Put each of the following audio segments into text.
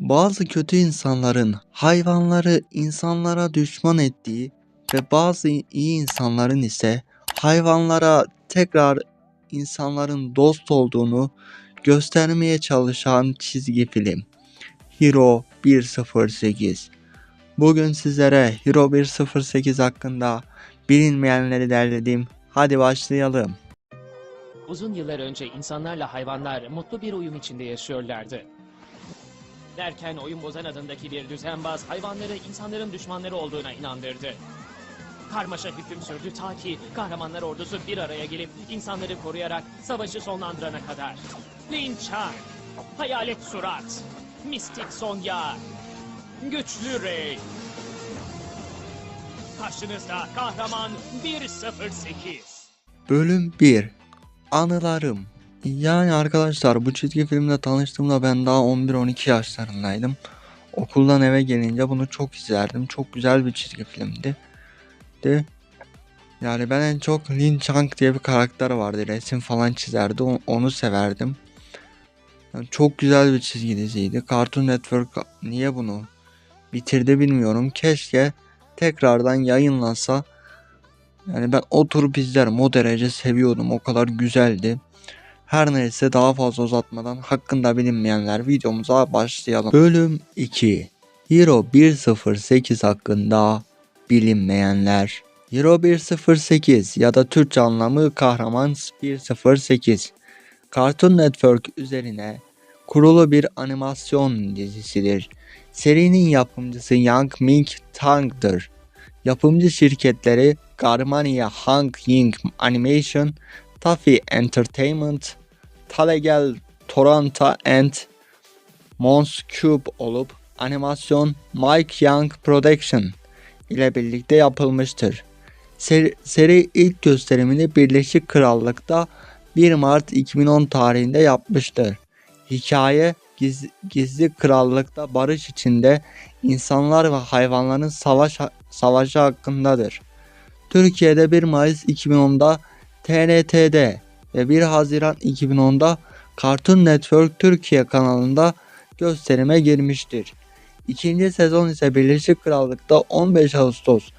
Bazı kötü insanların hayvanları insanlara düşman ettiği ve bazı iyi insanların ise hayvanlara tekrar insanların dost olduğunu göstermeye çalışan çizgi film. Hero 108. Bugün sizlere Hero 108 hakkında bilinmeyenleri derledim. Hadi başlayalım. Uzun yıllar önce insanlarla hayvanlar mutlu bir uyum içinde yaşıyorlardı. Derken oyun bozan adındaki bir düzenbaz hayvanları insanların düşmanları olduğuna inandırdı. Karmaşa hüküm sürdü ta ki kahramanlar ordusu bir araya gelip insanları koruyarak savaşı sonlandırana kadar. Lin Chang, Hayalet Surat, Mistik Sonya, Güçlü Rey. Karşınızda kahraman 108. Bölüm 1 Anılarım Yani arkadaşlar bu çizgi filmle tanıştığımda ben daha 11-12 yaşlarındaydım. Okuldan eve gelince bunu çok izlerdim. Çok güzel bir çizgi filmdi. De yani ben en çok Lin Chang diye bir karakter vardı. Resim falan çizerdi. Onu severdim. Yani çok güzel bir çizgi diziydi. Cartoon Network niye bunu bitirdi bilmiyorum. Keşke tekrardan yayınlansa yani ben oturup izlerim. O derece seviyordum. O kadar güzeldi. Her neyse daha fazla uzatmadan hakkında bilinmeyenler videomuza başlayalım. Bölüm 2 Hero 108 hakkında bilinmeyenler. Hero 108 ya da Türkçe anlamı Kahraman 108. Cartoon Network üzerine kurulu bir animasyon dizisidir. Serinin yapımcısı Yang Ming Tang'dır. Yapımcı şirketleri Garmania Hang Ying Animation, Taffy Entertainment, Talegel Toronto and Mons Cube olup animasyon Mike Young Production ile birlikte yapılmıştır. Seri, seri ilk gösterimini Birleşik Krallık'ta 1 Mart 2010 tarihinde yapmıştır. Hikaye giz- gizli krallıkta barış içinde insanlar ve hayvanların savaş savaşı hakkındadır. Türkiye'de 1 Mayıs 2010'da TRT'de ve 1 Haziran 2010'da Cartoon Network Türkiye kanalında gösterime girmiştir. İkinci sezon ise Birleşik Krallık'ta 15 Ağustos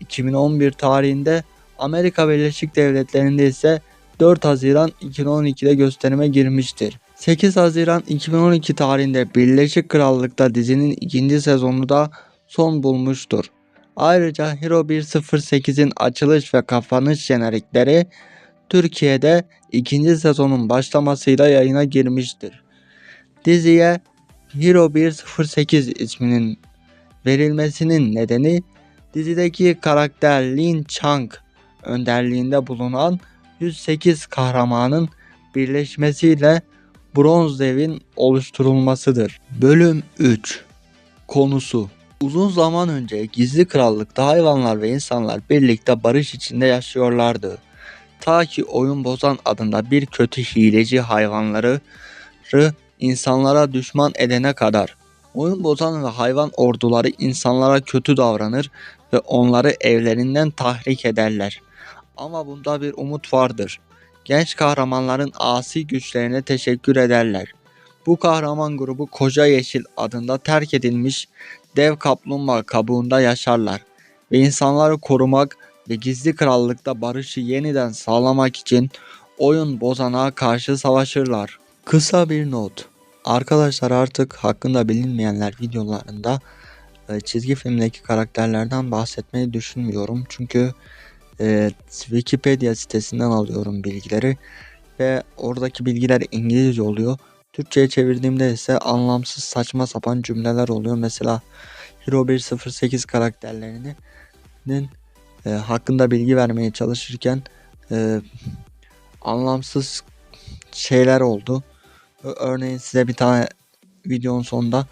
2011 tarihinde Amerika Birleşik Devletleri'nde ise 4 Haziran 2012'de gösterime girmiştir. 8 Haziran 2012 tarihinde Birleşik Krallık'ta dizinin ikinci sezonu da son bulmuştur. Ayrıca Hero 108'in açılış ve kapanış jenerikleri Türkiye'de ikinci sezonun başlamasıyla yayına girmiştir. Diziye Hero 108 isminin verilmesinin nedeni dizideki karakter Lin Chang önderliğinde bulunan 108 kahramanın birleşmesiyle Bronz Dev'in oluşturulmasıdır. Bölüm 3 Konusu Uzun zaman önce gizli krallıkta hayvanlar ve insanlar birlikte barış içinde yaşıyorlardı. Ta ki oyun bozan adında bir kötü hileci hayvanları insanlara düşman edene kadar. Oyun bozan ve hayvan orduları insanlara kötü davranır ve onları evlerinden tahrik ederler. Ama bunda bir umut vardır. Genç kahramanların asi güçlerine teşekkür ederler. Bu kahraman grubu Koca Yeşil adında terk edilmiş dev kaplumbağa kabuğunda yaşarlar ve insanları korumak ve gizli krallıkta barışı yeniden sağlamak için oyun bozana karşı savaşırlar. Kısa bir not. Arkadaşlar artık hakkında bilinmeyenler videolarında e, çizgi filmdeki karakterlerden bahsetmeyi düşünmüyorum. Çünkü e, Wikipedia sitesinden alıyorum bilgileri ve oradaki bilgiler İngilizce oluyor. Türkçe'ye çevirdiğimde ise anlamsız saçma sapan cümleler oluyor. Mesela Hero 108 karakterlerinin e, hakkında bilgi vermeye çalışırken e, anlamsız şeyler oldu. Örneğin size bir tane videonun sonunda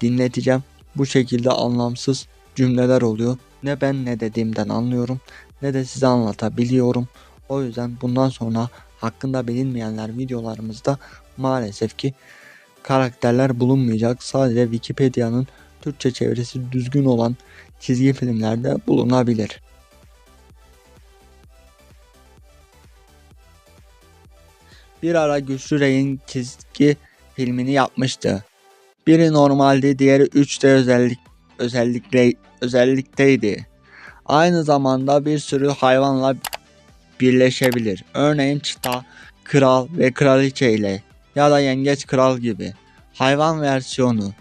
dinleteceğim. Bu şekilde anlamsız cümleler oluyor. Ne ben ne dediğimden anlıyorum ne de size anlatabiliyorum. O yüzden bundan sonra hakkında bilinmeyenler videolarımızda maalesef ki karakterler bulunmayacak. Sadece Wikipedia'nın Türkçe çevirisi düzgün olan çizgi filmlerde bulunabilir. Bir ara Güçlü Rey'in çizgi filmini yapmıştı. Biri normaldi, diğeri 3D özellik özellikle özellikteydi. Aynı zamanda bir sürü hayvanla birleşebilir. Örneğin çita, kral ve kraliçe ile ya da yengeç kral gibi. Hayvan versiyonu